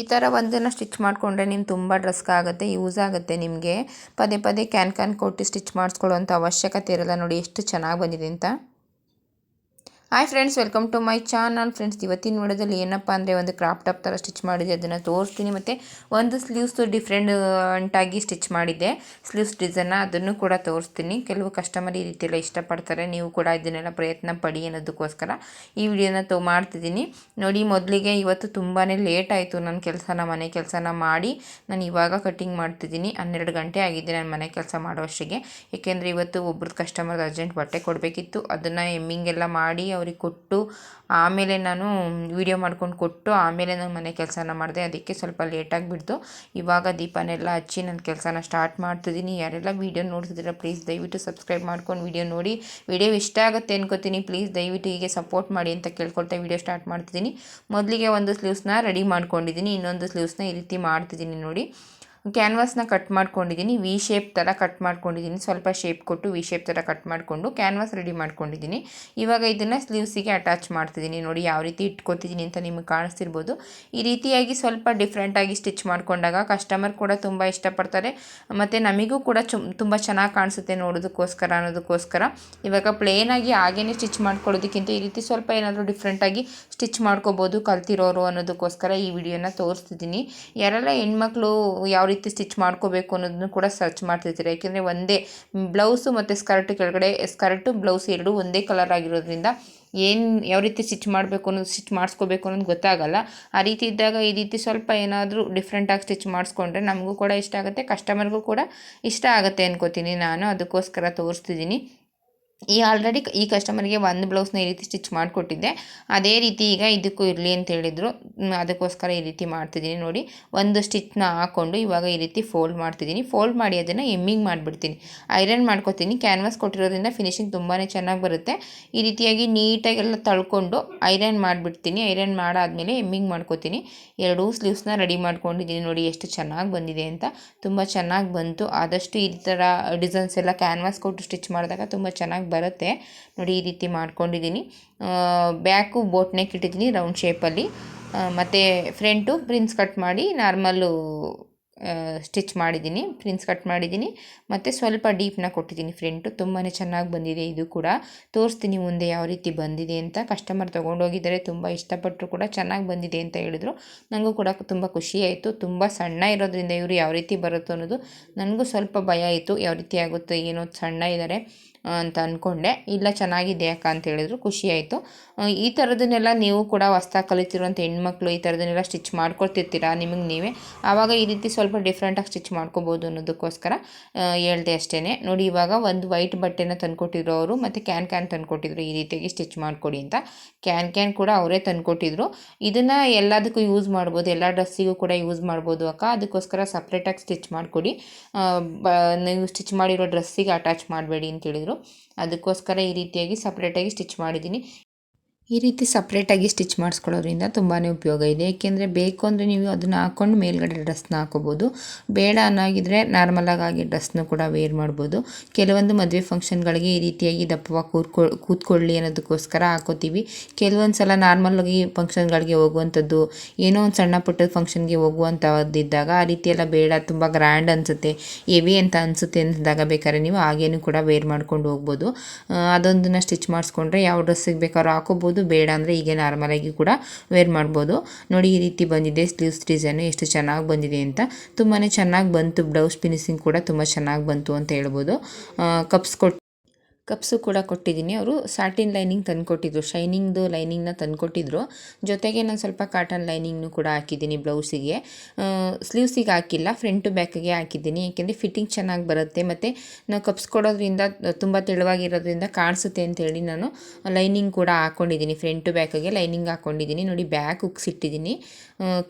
ಈ ಥರ ಒಂದನ್ನು ಸ್ಟಿಚ್ ಮಾಡಿಕೊಂಡ್ರೆ ನಿಮ್ಮ ತುಂಬ ಡ್ರೆಸ್ಗಾಗುತ್ತೆ ಯೂಸ್ ಆಗುತ್ತೆ ನಿಮಗೆ. ಪದೇ ಪದೇ ಕ್ಯಾನ್ ಕ್ಯಾನ್ ಕೊಟ್ಟು ಸ್ಟಿಚ್ ಮಾಡಿಸ್ಕೊಳ್ಳೋಂಥ ಅವಶ್ಯಕತೆ ಇರಲ್ಲ ನೋಡಿ, ಎಷ್ಟು ಚೆನ್ನಾಗಿ ಬಂದಿದೆ ಅಂತ. Hi friends welcome to my channel friends ಇವತ್ತಿನ ವಿಡಿಯೋದಲ್ಲಿ ಏನಪ್ಪ ಅಂದರೆ ಒಂದು ಕ್ರಾಪ್ ಟಾಪ್ ಥರ ಸ್ಟಿಚ್ ಮಾಡಿದೆ ಅದನ್ನು ತೋರಿಸ್ತೀನಿ. ಮತ್ತು ಒಂದು ಸ್ಲೀವ್ಸು ಅಂಟಾಗಿ ಸ್ಟಿಚ್ ಮಾಡಿದೆ ಸ್ಲೀವ್ಸ್ ಡಿಸೈನ್ನ ಅದನ್ನು ಕೂಡ ತೋರಿಸ್ತೀನಿ. ಕೆಲವು ಕಸ್ಟಮರ್ ಈ ರೀತಿಯೆಲ್ಲ ಇಷ್ಟಪಡ್ತಾರೆ. ನೀವು ಕೂಡ ಇದನ್ನೆಲ್ಲ ಪ್ರಯತ್ನ ಪಡಿ ಅನ್ನೋದಕ್ಕೋಸ್ಕರ ಈ ವಿಡಿಯೋನ ತೋ, ಮಾಡ್ತಿದ್ದೀನಿ. ನೋಡಿ, ಮೊದಲಿಗೆ ಇವತ್ತು ತುಂಬಾ ಲೇಟ್ ಆಯಿತು. ನನ್ನ ಕೆಲಸನ, ಮನೆ ಕೆಲಸನ ಮಾಡಿ ನಾನು ಇವಾಗ ಕಟ್ಟಿಂಗ್ ಮಾಡ್ತಿದ್ದೀನಿ. ಹನ್ನೆರಡು ಗಂಟೆ ಆಗಿದೆ ನಾನು ಮನೆ ಕೆಲಸ ಮಾಡೋಷ್ಟಿಗೆ ಏಕೆಂದರೆ ಇವತ್ತು ಒಬ್ರದ್ದು ಕಸ್ಟಮರ್ ಅರ್ಜೆಂಟ್ ಬಟ್ಟೆ ಕೊಡಬೇಕಿತ್ತು. ಅದನ್ನು ಎಮ್ಮಿಂಗೆಲ್ಲ ಮಾಡಿ ಅವ್ರಿಗೆ ಕೊಟ್ಟು, ಆಮೇಲೆ ನಾನು ವೀಡಿಯೋ ಮಾಡ್ಕೊಂಡು ಕೊಟ್ಟು, ಆಮೇಲೆ ನಾನು ಮನೆ ಕೆಲಸನ ಮಾಡಿದೆ. ಅದಕ್ಕೆ ಸ್ವಲ್ಪ ಲೇಟಾಗಿ ಬಿಡ್ತು ಇವಾಗ ದೀಪನೆಲ್ಲ ಹಚ್ಚಿ ನನ್ನ ಕೆಲಸನ ಸ್ಟಾರ್ಟ್ ಮಾಡ್ತಿದ್ದೀನಿ ಯಾರೆಲ್ಲ ವೀಡಿಯೋ ನೋಡ್ತಿದ್ದೀರ ಪ್ಲೀಸ್ ದಯವಿಟ್ಟು ಸಬ್ಸ್ಕ್ರೈಬ್ ಮಾಡ್ಕೊಂಡು ವೀಡಿಯೋ ನೋಡಿ. ವಿಡಿಯೋ ಇಷ್ಟ ಆಗುತ್ತೆ ಅನ್ಕೋತೀನಿ. ಪ್ಲೀಸ್ ದಯವಿಟ್ಟು ಹೀಗೆ ಸಪೋರ್ಟ್ ಮಾಡಿ ಅಂತ ಕೇಳ್ಕೊಳ್ತಾ ವೀಡಿಯೋ ಸ್ಟಾರ್ಟ್ ಮಾಡ್ತಿದ್ದೀನಿ ಮೊದಲಿಗೆ ಒಂದು ಸ್ಲೀವ್ಸ್ನ ರೆಡಿ ಮಾಡ್ಕೊಂಡಿದ್ದೀನಿ ಇನ್ನೊಂದು ಸ್ಲೀವ್ಸ್ನ ಈ ರೀತಿ ಮಾಡ್ತಿದ್ದೀನಿ ನೋಡಿ. ಕ್ಯಾನ್ವಾಸ್ನ ಕಟ್ ಮಾಡ್ಕೊಂಡಿದ್ದೀನಿ ವಿ ಶೇಪ್ ಥರ ಕಟ್ ಮಾಡ್ಕೊಂಡಿದ್ದೀನಿ, ಸ್ವಲ್ಪ ಶೇಪ್ ಕೊಟ್ಟು ವಿ ಶೇಪ್ ಥರ ಕಟ್ ಮಾಡಿಕೊಂಡು ಕ್ಯಾನ್ವಾಸ್ ರೆಡಿ ಮಾಡ್ಕೊಂಡಿದ್ದೀನಿ. ಇವಾಗ ಇದನ್ನು ಸ್ಲೀವ್ಸಿಗೆ ಅಟ್ಯಾಚ್ ಮಾಡ್ತಿದ್ದೀನಿ. ನೋಡಿ ಯಾವ ರೀತಿ ಇಟ್ಕೊತಿದ್ದೀನಿ ಅಂತ ನಿಮಗೆ ಕಾಣಿಸ್ತಿರ್ಬೋದು. ಈ ರೀತಿಯಾಗಿ ಸ್ವಲ್ಪ ಡಿಫ್ರೆಂಟಾಗಿ ಸ್ಟಿಚ್ ಮಾಡಿಕೊಂಡಾಗ ಕಸ್ಟಮರ್ ಕೂಡ ತುಂಬ ಇಷ್ಟಪಡ್ತಾರೆ. ಮತ್ತು ನಮಗೂ ಕೂಡ ತುಂಬ ಚೆನ್ನಾಗಿ ಕಾಣಿಸುತ್ತೆ ನೋಡೋದಕ್ಕೋಸ್ಕರ, ಅನ್ನೋದಕ್ಕೋಸ್ಕರ. ಇವಾಗ ಪ್ಲೇನಾಗಿ ಹಾಗೇ ಸ್ಟಿಚ್ ಮಾಡ್ಕೊಳ್ಳೋದಕ್ಕಿಂತ ಈ ರೀತಿ ಸ್ವಲ್ಪ ಏನಾದರೂ ಡಿಫ್ರೆಂಟಾಗಿ ಸ್ಟಿಚ್ ಮಾಡ್ಕೋಬೋದು ಕಲ್ತಿರೋರು ಅನ್ನೋದಕ್ಕೋಸ್ಕರ ಈ ವಿಡಿಯೋನ ತೋರಿಸ್ತಿದ್ದೀನಿ. ಯಾರೆಲ್ಲ ಹೆಣ್ಮಕ್ಳು ಯಾವ ಸ್ಟಿಚ್ ಮಾಡ್ಕೋಬೇಕು ಅನ್ನೋದನ್ನು ಕೂಡ ಸರ್ಚ್ ಮಾಡ್ತಿರ್ತೀರ ಯಾಕೆಂದರೆ ಒಂದೇ ಬ್ಲೌಸು ಮತ್ತು ಸ್ಕರ್ಟ್ ಕೆಳಗಡೆ, ಸ್ಕರ್ಟು, ಬ್ಲೌಸ್ ಎರಡು ಒಂದೇ ಕಲರ್ ಆಗಿರೋದ್ರಿಂದ ಏನು, ಯಾವ ರೀತಿ ಸ್ಟಿಚ್ ಮಾಡಬೇಕು ಅನ್ನೋದು, ಸ್ಟಿಚ್ ಮಾಡಿಸ್ಕೋಬೇಕು ಅನ್ನೋದು ಗೊತ್ತಾಗಲ್ಲ. ಆ ರೀತಿ ಇದ್ದಾಗ ಈ ರೀತಿ ಸ್ವಲ್ಪ ಏನಾದರೂ ಡಿಫ್ರೆಂಟಾಗಿ ಸ್ಟಿಚ್ ಮಾಡಿಸ್ಕೊಂಡ್ರೆ ನಮಗೂ ಕೂಡ ಇಷ್ಟ ಆಗುತ್ತೆ ಕಸ್ಟಮರ್ಗೂ ಕೂಡ ಇಷ್ಟ ಆಗುತ್ತೆ ಅನ್ಕೋತೀನಿ ನಾನು. ಅದಕ್ಕೋಸ್ಕರ ತೋರಿಸ್ತಿದ್ದೀನಿ. ಈ ಆಲ್ರೆಡಿ ಈ ಕಸ್ಟಮರ್ಗೆ ಒಂದು ಬ್ಲೌಸ್ನ ಈ ರೀತಿ ಸ್ಟಿಚ್ ಮಾಡಿಕೊಟ್ಟಿದ್ದೆ. ಅದೇ ರೀತಿ ಈಗ ಇದಕ್ಕೂ ಇರಲಿ ಅಂತ ಹೇಳಿದರು. ಅದಕ್ಕೋಸ್ಕರ ಈ ರೀತಿ ಮಾಡ್ತಿದ್ದೀನಿ ನೋಡಿ. ಒಂದು ಸ್ಟಿಚ್ನ ಹಾಕ್ಕೊಂಡು ಇವಾಗ ಈ ರೀತಿ ಫೋಲ್ಡ್ ಮಾಡ್ತಿದ್ದೀನಿ. ಫೋಲ್ಡ್ ಮಾಡಿ ಅದನ್ನು ಎಮ್ಮಿಂಗ್ ಮಾಡಿಬಿಡ್ತೀನಿ. ಐರನ್ ಮಾಡ್ಕೊತೀನಿ. ಕ್ಯಾನ್ವಾಸ್ ಕೊಟ್ಟಿರೋದ್ರಿಂದ ಫಿನಿಶಿಂಗ್ ತುಂಬಾ ಚೆನ್ನಾಗಿ ಬರುತ್ತೆ. ಈ ರೀತಿಯಾಗಿ ನೀಟಾಗೆಲ್ಲ ತಳ್ಕೊಂಡು ಐರನ್ ಮಾಡಿಬಿಡ್ತೀನಿ. ಐರನ್ ಮಾಡಾದಮೇಲೆ ಎಮ್ಮಿಂಗ್ ಮಾಡ್ಕೊತೀನಿ. ಎರಡೂ ಸ್ಲೀವ್ಸ್ನ ರೆಡಿ ಮಾಡ್ಕೊಂಡಿದ್ದೀನಿ ನೋಡಿ ಎಷ್ಟು ಚೆನ್ನಾಗಿ ಬಂದಿದೆ ಅಂತ. ತುಂಬ ಚೆನ್ನಾಗಿ ಬಂತು. ಆದಷ್ಟು ಈ ಥರ ಡಿಸೈನ್ಸ್ ಎಲ್ಲ ಕ್ಯಾನ್ವಾಸ್ ಕೊಟ್ಟು ಸ್ಟಿಚ್ ಮಾಡಿದಾಗ ತುಂಬ ಚೆನ್ನಾಗಿ ಬರುತ್ತೆ. ನೋಡಿ, ಈ ರೀತಿ ಮಾಡ್ಕೊಂಡಿದ್ದೀನಿ. ಬ್ಯಾಕು ಬೋಟ್ ನೆಕ್ ಇಟ್ಟಿದ್ದೀನಿ, ರೌಂಡ್ ಶೇಪಲ್ಲಿ. ಮತ್ತು ಫ್ರಂಟು ಪ್ರಿನ್ಸ್ ಕಟ್ ಮಾಡಿ ನಾರ್ಮಲ್ಲು ಸ್ಟಿಚ್ ಮಾಡಿದ್ದೀನಿ, ಪ್ರಿನ್ಸ್ ಕಟ್ ಮಾಡಿದ್ದೀನಿ. ಮತ್ತು ಸ್ವಲ್ಪ ಡೀಪ್ನ ಕೊಟ್ಟಿದ್ದೀನಿ ಫ್ರೆಂಟು. ತುಂಬಾ ಚೆನ್ನಾಗಿ ಬಂದಿದೆ ಇದು ಕೂಡ. ತೋರಿಸ್ತೀನಿ ಮುಂದೆ ಯಾವ ರೀತಿ ಬಂದಿದೆ ಅಂತ. ಕಸ್ಟಮರ್ ತೊಗೊಂಡೋಗಿದ್ದಾರೆ, ತುಂಬ ಇಷ್ಟಪಟ್ಟರು ಕೂಡ ಚೆನ್ನಾಗಿ ಬಂದಿದೆ ಅಂತ ಹೇಳಿದ್ರು. ನನಗೂ ಕೂಡ ತುಂಬ ಖುಷಿಯಾಯಿತು ತುಂಬ ಸಣ್ಣ ಇರೋದ್ರಿಂದ ಇವರು ಯಾವ ರೀತಿ ಬರುತ್ತೋ ಅನ್ನೋದು ನನಗೂ ಸ್ವಲ್ಪ ಭಯ ಆಯಿತು. ಯಾವ ರೀತಿ ಆಗುತ್ತೆ, ಏನೋ ಸಣ್ಣ ಇದ್ದಾರೆ. ಅಂತ ಅಂದ್ಕೊಂಡೆ ಇಲ್ಲ, ಚೆನ್ನಾಗಿದೆ ಅಕ್ಕ ಅಂತ ಹೇಳಿದ್ರು. ಖುಷಿ ಈ ಥರದನ್ನೆಲ್ಲ ನೀವು ಕೂಡ ಹೊಸ್ದಾಗಿ ಕಲಿತಿರುವಂಥ ಹೆಣ್ಮಕ್ಳು ಈ ಥರದನ್ನೆಲ್ಲ ಸ್ಟಿಚ್ ಮಾಡ್ಕೊಳ್ತಿರ್ತೀರಾ ನಿಮಗೆ ನೀವೇ? ಆವಾಗ ಈ ರೀತಿ ಸ್ವಲ್ಪ ಡಿಫ್ರೆಂಟಾಗಿ ಸ್ಟಿಚ್ ಮಾಡ್ಕೋಬೋದು ಅನ್ನೋದಕ್ಕೋಸ್ಕರ ಹೇಳ್ದೆ ಅಷ್ಟೇ ನೋಡಿ, ಇವಾಗ ಒಂದು ವೈಟ್ ಬಟ್ಟೆನ ತಂದುಕೊಟ್ಟಿದ್ರು ಅವರು ಮತ್ತು ಕ್ಯಾನ್ ಕ್ಯಾನ್ ತಂದುಕೊಟ್ಟಿದ್ರು ಈ ರೀತಿಯಾಗಿ ಸ್ಟಿಚ್ ಮಾಡಿಕೊಡಿ ಅಂತ. ಕ್ಯಾನ್ ಕ್ಯಾನ್ ಕೂಡ ಅವರೇ ತಂದುಕೊಟ್ಟಿದ್ರು. ಇದನ್ನು ಎಲ್ಲದಕ್ಕೂ ಯೂಸ್ ಮಾಡ್ಬೋದು. ಎಲ್ಲ ಡ್ರೆಸ್ಸಿಗೂ ಕೂಡ ಯೂಸ್ ಮಾಡ್ಬೋದು ಅಕ್ಕ. ಅದಕ್ಕೋಸ್ಕರ ಸಪ್ರೇಟಾಗಿ ಸ್ಟಿಚ್ ಮಾಡಿಕೊಡಿ. ನೀವು ಸ್ಟಿಚ್ ಮಾಡಿರೋ ಡ್ರೆಸ್ಸಿಗೆ ಅಟ್ಯಾಚ್ ಮಾಡಬೇಡಿ ಅಂತ ಹೇಳಿದರು. ಅದಕ್ಕೋಸ್ಕರ ಈ ರೀತಿಯಾಗಿ ಸಪ್ರೇಟಾಗಿ ಸ್ಟಿಚ್ ಮಾಡಿದ್ದೀನಿ. ಈ ರೀತಿ ಸಪ್ರೇಟಾಗಿ ಸ್ಟಿಚ್ ಮಾಡಿಸ್ಕೊಳ್ಳೋದ್ರಿಂದ ತುಂಬಾ ಉಪಯೋಗ ಇದೆ. ಏಕೆಂದರೆ ಬೇಕು ಅಂದರೆ ನೀವು ಅದನ್ನು ಹಾಕ್ಕೊಂಡು ಮೇಲ್ಗಡೆ ಡ್ರೆಸ್ನ ಹಾಕೋಬೋದು. ಬೇಡ ಅನ್ನಾಗಿದ್ದರೆ ನಾರ್ಮಲಾಗಿ ಡ್ರೆಸ್ನ ಕೂಡ ವೇರ್ ಮಾಡ್ಬೋದು. ಕೆಲವೊಂದು ಮದುವೆ ಫಂಕ್ಷನ್ಗಳಿಗೆ ಈ ರೀತಿಯಾಗಿ ದಪ್ಪವಾಗಿ ಕೂತ್ಕೊ, ಕೂತ್ಕೊಳ್ಳಿ ಅನ್ನೋದಕ್ಕೋಸ್ಕರ ಹಾಕೋತೀವಿ. ಕೆಲವೊಂದು ಸಲ ನಾರ್ಮಲಾಗಿ ಫಂಕ್ಷನ್ಗಳಿಗೆ ಹೋಗುವಂಥದ್ದು, ಏನೋ ಒಂದು ಸಣ್ಣ ಪುಟ್ಟದ ಫಂಕ್ಷನ್ಗೆ ಹೋಗುವಂಥದ್ದಿದ್ದಾಗ ಆ ರೀತಿಯೆಲ್ಲ ಬೇಡ, ತುಂಬ ಗ್ರ್ಯಾಂಡ್ ಅನಿಸುತ್ತೆ. ಹೆವಿ ಅಂತ ಅನಿಸುತ್ತೆ ಅಂದಾಗ ಬೇಕಾದ್ರೆ ನೀವು ಹಾಗೇನು ಕೂಡ ವೇರ್ ಮಾಡ್ಕೊಂಡು ಹೋಗ್ಬೋದು. ಅದೊಂದನ್ನು ಸ್ಟಿಚ್ ಮಾಡಿಸ್ಕೊಂಡ್ರೆ ಯಾವ ಡ್ರೆಸ್ಸಿಗೆ ಬೇಕಾದ್ರೂ ಹಾಕೋಬೋದು. ಬೇಡ ಅಂದರೆ ಹೀಗೆ ನಾರ್ಮಲಾಗಿ ಕೂಡ ವೇರ್ ಮಾಡ್ಬೋದು. ನೋಡಿ ಈ ರೀತಿ ಬಂದಿದೆ ಸ್ಲೀವ್ಸ್ ಡಿಸೈನು ಎಷ್ಟು ಚೆನ್ನಾಗಿ ಬಂದಿದೆ ಅಂತ. ತುಂಬಾ ಚೆನ್ನಾಗಿ ಬಂತು ಬ್ಲೌಸ್ ಫಿನಿಶಿಂಗ್ ಕೂಡ ತುಂಬ ಚೆನ್ನಾಗಿ ಬಂತು ಅಂತ ಹೇಳ್ಬೋದು. ಕಪ್ಸ್ ಕೊಟ್ಟು ಕಪ್ಸು ಕೂಡ ಕೊಟ್ಟಿದ್ದೀನಿ. ಅವರು ಸಾಟಿನ್ ಲೈನಿಂಗ್ ತಂದುಕೊಟ್ಟಿದ್ರು. ಶೈನಿಂಗ್ದು ಲೈನಿಂಗ್ನ ತಂದುಕೊಟ್ಟಿದ್ರು. ಜೊತೆಗೆ ನಾನು ಸ್ವಲ್ಪ ಕಾಟನ್ ಲೈನಿಂಗ್ನು ಕೂಡ ಹಾಕಿದ್ದೀನಿ ಬ್ಲೌಸಿಗೆ. ಸ್ಲೀವ್ಸಿಗೆ ಹಾಕಿಲ್ಲ ಫ್ರಂಟು ಬ್ಯಾಕಿಗೆ ಹಾಕಿದ್ದೀನಿ. ಏಕೆಂದರೆ ಫಿಟ್ಟಿಂಗ್ ಚೆನ್ನಾಗಿ ಬರುತ್ತೆ. ಮತ್ತು ನಾವು ಕಪ್ಸ್ ಕೊಡೋದ್ರಿಂದ, ತುಂಬ ತೆಳುವಾಗಿರೋದ್ರಿಂದ ಕಾಣಿಸುತ್ತೆ ಅಂತೇಳಿ ನಾನು ಲೈನಿಂಗ್ ಕೂಡ ಹಾಕ್ಕೊಂಡಿದ್ದೀನಿ ಫ್ರಂಟು ಬ್ಯಾಕಿಗೆ ಲೈನಿಂಗ್ ಹಾಕ್ಕೊಂಡಿದ್ದೀನಿ ನೋಡಿ ಬ್ಯಾಕ್ ಉಕ್ಸಿಟ್ಟಿದ್ದೀನಿ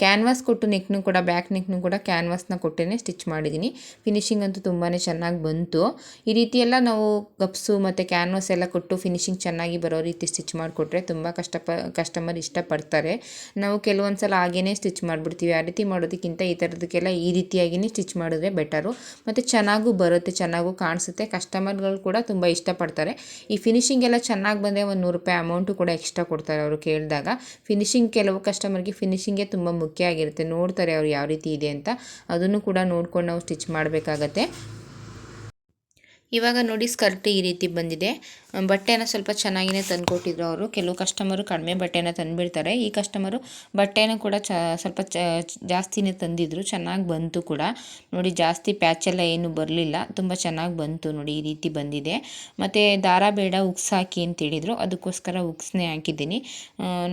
ಕ್ಯಾನ್ವಾಸ್ ಕೊಟ್ಟು ನೆಕ್ನು ಕೂಡ ಬ್ಯಾಕ್ ನೆಕ್ನು ಕೂಡ ಕ್ಯಾನ್ವಾಸ್ನ ಕೊಟ್ಟೇ ಸ್ಟಿಚ್ ಮಾಡಿದ್ದೀನಿ. ಫಿನಿಶಿಂಗ್ ಅಂತೂ ತುಂಬಾ ಚೆನ್ನಾಗಿ ಬಂತು. ಈ ರೀತಿಯೆಲ್ಲ ನಾವು ಕಪ್ಸು ಮತ್ತು ಕ್ಯಾನ್ವಾಸ್ ಎಲ್ಲ ಕೊಟ್ಟು ಫಿನಿಶಿಂಗ್ ಚೆನ್ನಾಗಿ ಬರೋ ರೀತಿ ಸ್ಟಿಚ್ ಮಾಡಿಕೊಟ್ರೆ ತುಂಬ ಕಷ್ಟಪ ಕಸ್ಟಮರ್ ಇಷ್ಟಪಡ್ತಾರೆ. ನಾವು ಕೆಲವೊಂದು ಸಲ ಹಾಗೇ ಸ್ಟಿಚ್ ಮಾಡಿಬಿಡ್ತೀವಿ. ಆ ರೀತಿ ಮಾಡೋದಕ್ಕಿಂತ ಈ ಥರದಕ್ಕೆಲ್ಲ ಈ ರೀತಿಯಾಗಿಯೇ ಸ್ಟಿಚ್ ಮಾಡಿದ್ರೆ ಬೆಟರು ಮತ್ತು ಚೆನ್ನಾಗೂ ಬರುತ್ತೆ, ಚೆನ್ನಾಗೂ ಕಾಣಿಸುತ್ತೆ. ಕಸ್ಟಮರ್ಗಳು ಕೂಡ ತುಂಬ ಇಷ್ಟಪಡ್ತಾರೆ. ಈ ಫಿನಿಶಿಂಗ್ ಎಲ್ಲ ಚೆನ್ನಾಗಿ ಬಂದರೆ ಒಂದು ನೂರು ರೂಪಾಯಿ ಅಮೌಂಟು ಕೂಡ ಎಕ್ಸ್ಟ್ರಾ ಕೊಡ್ತಾರೆ ಅವರು ಕೇಳಿದಾಗ. ಫಿನಿಶಿಂಗ್ ಕೆಲವು ಕಸ್ಟಮರ್ಗೆ ಫಿನಿಶಿಂಗೇ ತುಂಬ ಮುಖ್ಯ ಆಗಿರುತ್ತೆ. ನೋಡ್ತಾರೆ ಅವ್ರು ಯಾವ ರೀತಿ ಇದೆ ಅಂತ. ಅದನ್ನು ಕೂಡ ನೋಡ್ಕೊಂಡು ನಾವು ಸ್ಟಿಚ್ ಮಾಡಬೇಕಾಗತ್ತೆ. ಇವಾಗ ನೋಡಿ ಸ್ಕರ್ಟ್ ಈ ರೀತಿ ಬಂದಿದೆ. ಬಟ್ಟೆನ ಸ್ವಲ್ಪ ಚೆನ್ನಾಗಿಯೇ ತಂದುಕೊಟ್ಟಿದ್ರು ಅವರು. ಕೆಲವು ಕಸ್ಟಮರು ಕಡಿಮೆ ಬಟ್ಟೆನ ತಂದುಬಿಡ್ತಾರೆ. ಈ ಕಸ್ಟಮರು ಬಟ್ಟೆನ ಕೂಡ ಚ, ಸ್ವಲ್ಪ ಚ, ಜಾಸ್ತಿನೇ ತಂದಿದ್ರು. ಚೆನ್ನಾಗಿ ಬಂತು ಕೂಡ. ನೋಡಿ ಜಾಸ್ತಿ ಪ್ಯಾಚೆಲ್ಲ ಏನು ಬರಲಿಲ್ಲ. ತುಂಬ ಚೆನ್ನಾಗಿ ಬಂತು ನೋಡಿ ಈ ರೀತಿ ಬಂದಿದೆ. ಮತ್ತು ದಾರ ಬೇಡ ಉಕ್ಸ್ ಹಾಕಿ ಅಂತ ಹೇಳಿದರು. ಅದಕ್ಕೋಸ್ಕರ ಉಕ್ಸ್ನೇ ಹಾಕಿದ್ದೀನಿ.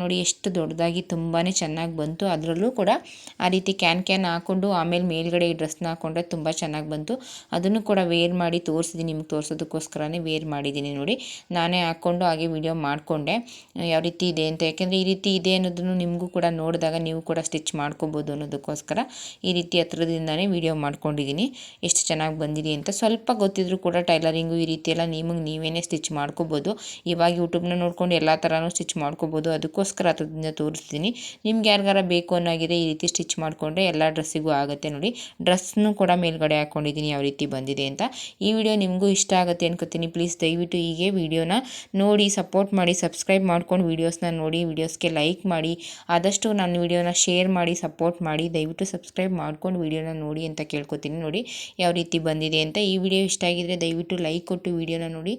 ನೋಡಿ ಎಷ್ಟು ದೊಡ್ಡದಾಗಿ ತುಂಬಾ ಚೆನ್ನಾಗಿ ಬಂತು. ಅದರಲ್ಲೂ ಕೂಡ ಆ ರೀತಿ ಕ್ಯಾನ್ ಕ್ಯಾನ್ ಹಾಕ್ಕೊಂಡು ಆಮೇಲೆ ಮೇಲ್ಗಡೆ ಈ ಡ್ರೆಸ್ನ ಹಾಕ್ಕೊಂಡ್ರೆ ತುಂಬ ಚೆನ್ನಾಗಿ ಬಂತು. ಅದನ್ನು ಕೂಡ ವೇರ್ ಮಾಡಿ ತೋರಿಸಿದ್ದೀನಿ ನಿಮ್ಗೆ ತೋರಿಸೋದಕ್ಕೋಸ್ಕರನೇ ವೇರ್ ಮಾಡಿದ್ದೀನಿ ನೋಡಿ. ನಾನೇ ಹಾಕ್ಕೊಂಡು ಹಾಗೆ ವಿಡಿಯೋ ಮಾಡಿಕೊಂಡೆ. ಯಾವ ರೀತಿ ಇದೆ ಅಂತ, ಯಾಕೆಂದರೆ ಈ ರೀತಿ ಇದೆ ಅನ್ನೋದನ್ನು ನಿಮಗೂ ಕೂಡ ನೋಡಿದಾಗ ನೀವು ಕೂಡ ಸ್ಟಿಚ್ ಮಾಡ್ಕೊಬೋದು ಅನ್ನೋದಕ್ಕೋಸ್ಕರ ಈ ರೀತಿ ಹತ್ರದಿಂದಾನೇ ವಿಡಿಯೋ ಮಾಡ್ಕೊಂಡಿದ್ದೀನಿ. ಎಷ್ಟು ಚೆನ್ನಾಗಿ ಬಂದಿದೆ ಅಂತ ಸ್ವಲ್ಪ ಗೊತ್ತಿದ್ರು ಕೂಡ ಟೈಲರಿಂಗು ಈ ರೀತಿ ಎಲ್ಲ ನಿಮಗೆ ನೀವೇ ಸ್ಟಿಚ್ ಮಾಡ್ಕೋಬೋದು. ಇವಾಗ ಯೂಟ್ಯೂಬ್ನ ನೋಡ್ಕೊಂಡು ಎಲ್ಲ ಥರನೂ ಸ್ಟಿಚ್ ಮಾಡ್ಕೋಬೋದು. ಅದಕ್ಕೋಸ್ಕರ ಹತ್ರದಿಂದ ತೋರಿಸ್ತೀನಿ. ನಿಮ್ಗೆ ಯಾರಿಗಾರ ಬೇಕು ಅನ್ನೋಗಿದೆ ಈ ರೀತಿ ಸ್ಟಿಚ್ ಮಾಡಿಕೊಂಡ್ರೆ ಎಲ್ಲ ಡ್ರೆಸ್ಸಿಗೂ ಆಗುತ್ತೆ ನೋಡಿ. ಡ್ರೆಸ್ನು ಕೂಡ ಮೇಲ್ಗಡೆ ಹಾಕ್ಕೊಂಡಿದ್ದೀನಿ ಯಾವ ರೀತಿ ಬಂದಿದೆ ಅಂತ. ಈ ವಿಡಿಯೋ ನಿಮಗೂ ಇಷ್ಟ ಆಗುತ್ತೆ ಅನ್ಕೋತೀನಿ. ಪ್ಲೀಸ್ ದಯವಿಟ್ಟು ಹೀಗೆ ವಿಡಿಯೋನ ನೋಡಿ, ಸಪೋರ್ಟ್ ಮಾಡಿ, ಸಬ್ಸ್ಕ್ರೈಬ್ ಮಾಡ್ಕೊಂಡು ವೀಡಿಯೋಸ್ನ ನೋಡಿ, ವೀಡಿಯೋಸ್ಗೆ ಲೈಕ್ ಮಾಡಿ, ಆದಷ್ಟು ನನ್ನ ವಿಡಿಯೋನ ಶೇರ್ ಮಾಡಿ, ಸಪೋರ್ಟ್ ಮಾಡಿ, ದಯವಿಟ್ಟು ಸಬ್ಸ್ಕ್ರೈಬ್ ಮಾಡ್ಕೊಂಡು ವೀಡಿಯೋನ ನೋಡಿ ಅಂತ ಕೇಳ್ಕೊತೀನಿ ನೋಡಿ, ಯಾವ ರೀತಿ ಬಂದಿದೆ ಅಂತ. ಈ ವಿಡಿಯೋ ಇಷ್ಟ ಆಗಿದ್ರೆ ದಯವಿಟ್ಟು ಲೈಕ್ ಕೊಟ್ಟು ವೀಡಿಯೋನ ನೋಡಿ.